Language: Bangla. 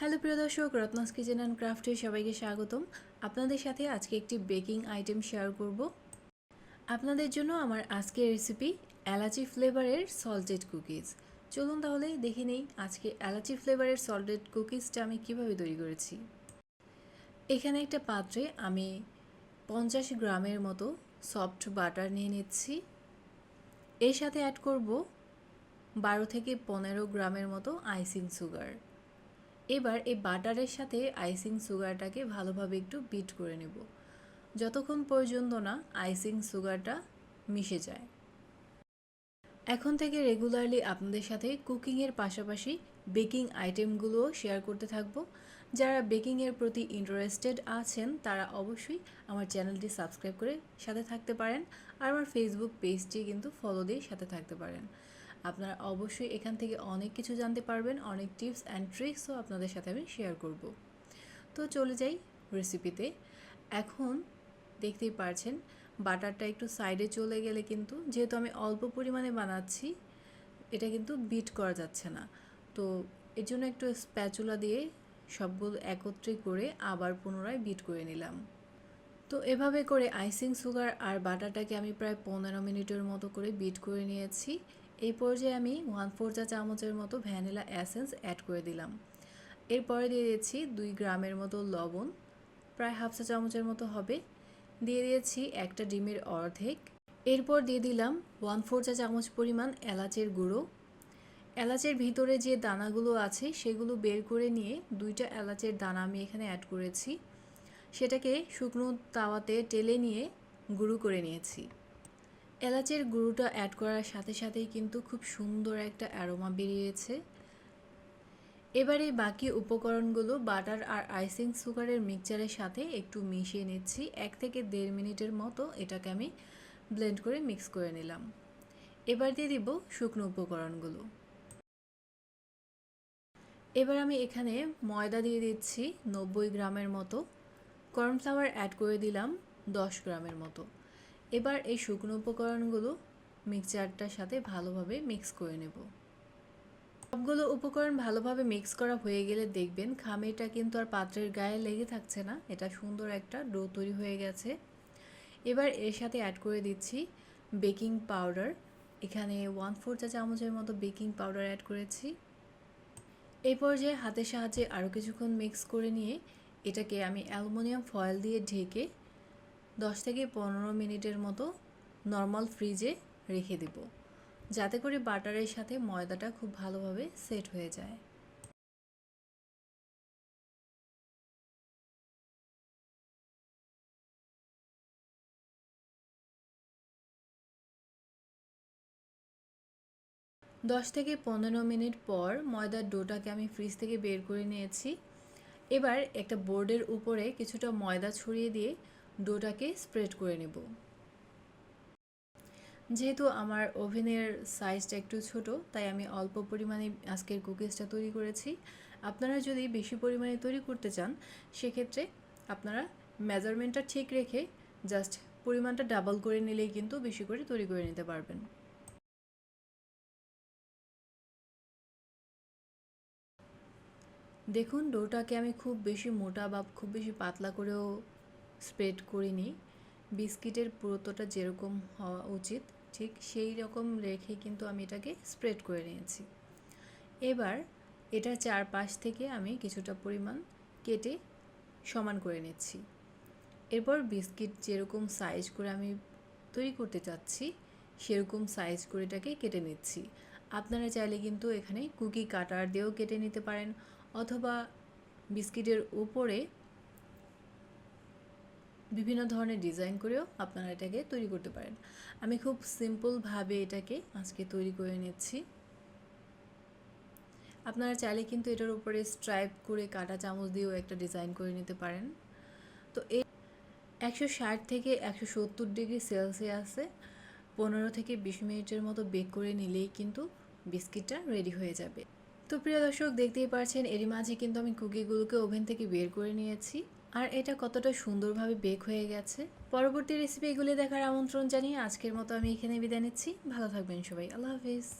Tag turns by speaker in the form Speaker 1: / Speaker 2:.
Speaker 1: হ্যালো, প্রিয় দর্শক, রত্নাস কিচেন অ্যান্ড ক্রাফটে সবাইকে স্বাগতম। আপনাদের সাথে আজকে একটি বেকিং আইটেম শেয়ার করব। আপনাদের জন্য আমার আজকের রেসিপি এলাচি ফ্লেভারের সল্টেড কুকিজ চলুন তাহলে দেখে নেই আজকে এলাচি ফ্লেভারের সল্টেড কুকিজটা আমি কীভাবে তৈরি করেছি। এখানে একটা পাত্রে আমি পঞ্চাশ গ্রামের মতো সফট বাটার নিয়ে নিচ্ছি। এর সাথে অ্যাড করব বারো থেকে পনেরো গ্রামের মতো আইসিং সুগার এবার এই বাটারের সাথে আইসিং সুগারটাকে ভালোভাবে একটু বিট করে নেব। যতক্ষণ পর্যন্ত না আইসিং সুগারটা মিশে যায়। এখন থেকে রেগুলারলি আপনাদের সাথে কুকিংয়ের পাশাপাশি বেকিং আইটেমগুলোও শেয়ার করতে থাকব। যারা বেকিংয়ের প্রতি ইন্টারেস্টেড আছেন, তারা অবশ্যই আমার চ্যানেলটি সাবস্ক্রাইব করে সাথে থাকতে পারেন আর আমার ফেসবুক পেজটি কিন্তু ফলো দিয়ে সাথে থাকতে পারেন। আপনারা অবশ্যই এখান থেকে অনেক কিছু জানতে পারবেন, অনেক টিপস অ্যান্ড ট্রিক্সও আপনাদের সাথে আমি শেয়ার করব। তো চলে যাই রেসিপিতে এখন দেখতেই পারছেন, বাটারটা একটু সাইডে চলে গেলে কিন্তু, যেহেতু আমি অল্প পরিমাণে বানাচ্ছি, এটা কিন্তু বিট করা যাচ্ছে না। তো এর জন্য একটু স্প্যাচুলা দিয়ে সবগুলো একত্রে করে আবার পুনরায় বিট করে নিলাম। তো এভাবে করে আইসিং সুগার আর বাটারটাকে আমি প্রায় পনেরো মিনিটের মতো করে বিট করে নিয়েছি। এই পর্যায়ে আমি ওয়ান ফোর চা চামচের মতো ভ্যানিলা অ্যাসেন্স অ্যাড করে দিলাম। এরপরে দিয়ে দিয়েছি দুই গ্রামের মতো লবণ, প্রায় হাফ চা চামচের মতো হবে। দিয়ে দিয়েছি একটা ডিমের অর্ধেক। এরপর দিয়ে দিলাম ওয়ান ফোর চা চামচ পরিমাণ এলাচের গুঁড়ো। এলাচের ভিতরে যে দানাগুলো আছে, সেগুলো বের করে নিয়ে দুইটা এলাচের দানা আমি এখানে অ্যাড করেছি। সেটাকে শুকনো তাওয়াতে টেলে নিয়ে গুঁড়ো করে নিয়েছি। এলাচের গুঁড়োটা অ্যাড করার সাথে সাথেই কিন্তু খুব সুন্দর একটা অ্যারোমা বেরিয়েছে। এবারে বাকি উপকরণগুলো বাটার আর আইসিং সুগারের মিক্সচারের সাথে একটু মিশিয়ে নিচ্ছি। এক থেকে দেড় মিনিটের মতো এটাকে আমি ব্লেন্ড করে মিক্স করে নিলাম। এবার দিয়ে দিব শুকনো উপকরণগুলো। এবার আমি এখানে ময়দা দিয়ে দিচ্ছি নব্বই গ্রামের মতো। কর্নফ্লাওয়ার অ্যাড করে দিলাম দশ গ্রামের মতো। এবার এই শুকনো উপকরণগুলো মিক্সচারটার সাথে ভালোভাবে মিক্স করে নেব। সবগুলো উপকরণ ভালোভাবে মিক্স করা হয়ে গেলে দেখবেন খামিরটা কিন্তু আর পাত্রের গায়ে লেগে থাকছে না, এটা সুন্দর একটা ডো তৈরি হয়ে গেছে। এবার এর সাথে অ্যাড করে দিচ্ছি বেকিং পাউডার এখানে ওয়ান ফোর চা চামচের মতো বেকিং পাউডার অ্যাড করেছি। এই পর্যায়ে হাতের সাহায্যে আরও কিছুক্ষণ মিক্স করে নিয়ে এটাকে আমি অ্যালুমিনিয়াম ফয়েল দিয়ে ঢেকে দশ থেকে পনেরো মিনিটের মতো নর্মাল ফ্রিজে রেখে দেব। যাতে করে বাটারের সাথে ময়দাটা খুব ভালোভাবে সেট হয়ে যায়। দশ থেকে পনেরো মিনিট পর ময়দার ডোটাকে আমি ফ্রিজ থেকে বের করে নিয়েছি। এবার একটা বোর্ডের উপরে কিছুটা ময়দা ছড়িয়ে দিয়ে ডোটাকে স্প্রেড করে নেব। যেহেতু আমার ওভেনের সাইজটা একটু ছোট, তাই আমি অল্প পরিমাণে আজকের কুকিজটা তৈরি করেছি। আপনারা যদি বেশি পরিমাণে তৈরি করতে চান, সেক্ষেত্রে আপনারা মেজারমেন্টটা ঠিক রেখে জাস্ট পরিমাণটা ডাবল করে নিলেই কিন্তু বেশি করে তৈরি করে নিতে পারবেন। দেখুন ডোটাকে আমি খুব বেশি মোটা বা খুব বেশি পাতলা করেও স্প্রেড করিনি। বিস্কিটের পুরোতোটা যেরকম হওয়া উচিত, ঠিক সেই রকম রেখে কিন্তু আমি এটাকে স্প্রেড করে নিয়েছি। এবার এটা চারপাশ থেকে আমি কিছুটা পরিমাণ কেটে সমান করে নিচ্ছি। এরপর বিস্কিট যেরকম সাইজ করে আমি তৈরি করতে চাচ্ছি, সেরকম সাইজ করে এটাকে কেটে নিচ্ছি। আপনারা চাইলে কিন্তু এখানে কুকি কাটার দিয়েও কেটে নিতে পারেন অথবা বিস্কিটের উপরে বিভিন্ন ধরনের ডিজাইন করেও আপনারা এটাকে তৈরি করতে পারেন। আমি খুব সিম্পলভাবে এটাকে আজকে তৈরি করে নিচ্ছি। আপনারা চাইলে কিন্তু এটার উপরে স্ট্রাইপ করে কাটা চামচ দিয়েও একটা ডিজাইন করে নিতে পারেন। তো এই একশো ষাট থেকে একশো সত্তর ডিগ্রি সেলসিয়াসে পনেরো থেকে বিশ মিনিটের মতো বেক করে নিলেই কিন্তু বিস্কিটটা রেডি হয়ে যাবে। তো প্রিয় দর্শক, দেখতেই পারছেন, এরই মাঝে কিন্তু আমি কুকিগুলোকে ওভেন থেকে বের করে নিয়েছি। আর এটা কতটা সুন্দরভাবে বেক হয়ে গেছে। পরবর্তী রেসিপি এগুলি দেখার আমন্ত্রণ জানিয়ে আজকের মতো আমি এখানে বিদায় নিচ্ছি। ভালো থাকবেন সবাই। আল্লাহ হাফিজ।